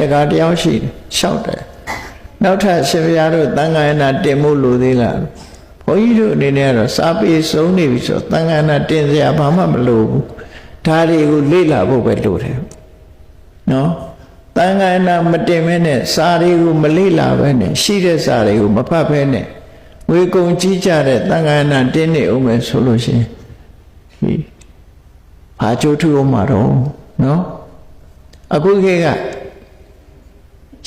တကားတယောက်ရှိတယ်လျှောက်တယ်နောက်ထပ်ရှင်ဘုရားတို့တန်ခါရဏတင်မှုလိုသေးလားဘုန်းကြီးတို့အနေနဲ့ကတော့စာပေစုံနေပြီဆိုတန်ခါရဏတင်စရာဘာမှမလိုဘူးဒါတွေကိုလေ့လာဖို့ပဲလိုတယ်နော်တန်ခါရဏမတင်မဲနဲ့စာတွေကိုမလေ့လာပဲနဲ့ရှိတဲ့စာတွေကိုမဖတ်ပဲနဲ့ဝေကုံကြီးကြတဲ့တန်ခါရဏတင်းနေအောင်မယ်ဆိုလို့ရှိရင်ဟိဘာကြိုးထူအောင်မှာတော့နော်အခုခေတ်က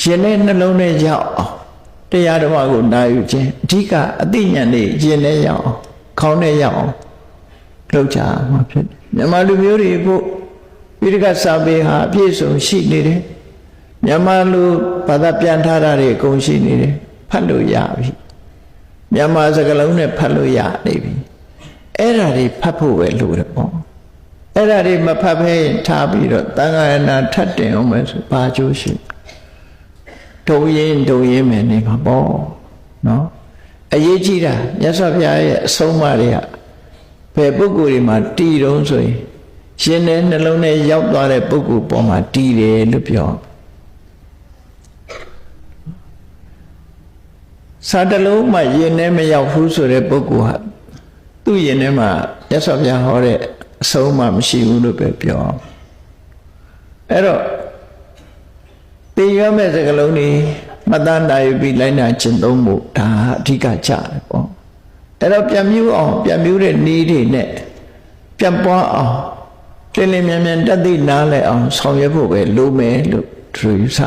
ရှင်တဲ့နှလုံးထဲရောက်အောင်တရားဓမ္မကိုနာယူခြင်းအဓိကအသိဉာဏ်နဲ့ရှင်နဲ့ရောက်အောင်ခေါင်းနဲ့ရောက်အောင်လုပ်ကြမှာဖြစ်တယ်မြန်မာလူမျိုးတွေဖို့ပိဋကစာပေဟာအပြည့်စုံရှိနေတယ်မြန်မာလူဘာသာပြန်ထားတာတွေအကုန်ရှိနေတယ်ဖတ်လို့ရပြီမြန်မာစကားလုံးနဲ့ဖတ်လို့ရနေပြီအဲ့ဒါတွေဖတ်ဖို့ပဲလိုတယ်ပေါ့အဲ့ဒါတွေမဖတ်ဘဲထားပြီးတော့တန်ခါရဏထတ်တင်အောင်မယ်ဆိုဘာကျိုးရှိ ဒုံရင်ဒုံရင်မယ်နေမှာပေါ့နော်အရေးကြီးတာမြတ်စွာဘုရားရဲ့အဆုံးအမတွေကဘယ်ပုဂ္ဂိုလ်တွေမှာတည်တုံးဆိုရင်ရှင်တဲ့နှလုံးထဲရောက်သွားတဲ့ပုဂ္ဂိုလ်ပေါ်မှာတည်တယ်လို့ပြောစာတလုံးမှယင်ထဲမရောက်ဘူးဆိုတဲ့ပုဂ္ဂိုလ်ဟာသူ့ယင်ထဲမှာမြတ်စွာဘုရားဟောတဲ့အဆုံးအမမရှိဘူးလို့ပဲပြောအဲ့တော့ တင်ရမဲ့စကလုံးนี่မတန်တာယူပြီးလိုက်နာကျင့်သုံးဖို့ဒါအဓိကကြတယ်ပေါ့အဲ့တော့ပြန်မြူးအောင်ပြန်မြူးတဲ့နည်းတွေနဲ့ပြန်ပွားအောင်လင်းလင်းမြန်မြန်တက်သိနားလဲအောင်ဆောင်ရွက်ဖို့ပဲလိုမယ်လို့သူယူဆ